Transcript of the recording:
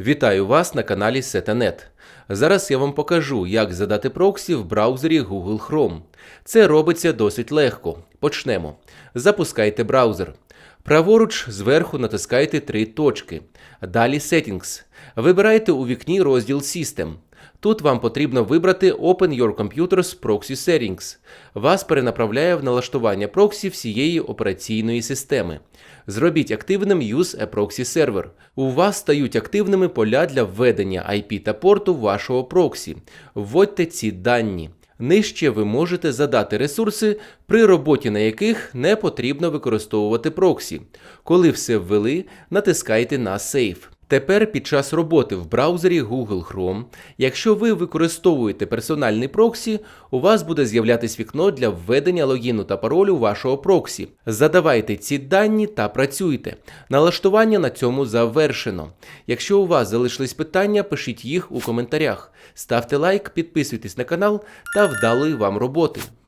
Вітаю вас на каналі Setanet. Зараз я вам покажу, як задати проксі в браузері Google Chrome. Це робиться досить легко. Почнемо. Запускайте браузер. Праворуч зверху натискайте три точки. Далі Settings. Вибирайте у вікні розділ System. Тут вам потрібно вибрати Open Your Computer's Proxy Settings. Вас перенаправляє в налаштування проксі всієї операційної системи. Зробіть активним Use a Proxy Server. У вас стають активними поля для введення IP та порту вашого проксі. Вводьте ці дані. Нижче ви можете задати ресурси, при роботі на яких не потрібно використовувати проксі. Коли все ввели, натискайте на Save. Тепер під час роботи в браузері Google Chrome, якщо ви використовуєте персональний проксі, у вас буде з'являтись вікно для введення логіну та паролю вашого проксі. Задавайте ці дані та працюйте. Налаштування на цьому завершено. Якщо у вас залишились питання, пишіть їх у коментарях. Ставте лайк, підписуйтесь на канал та вдалої вам роботи.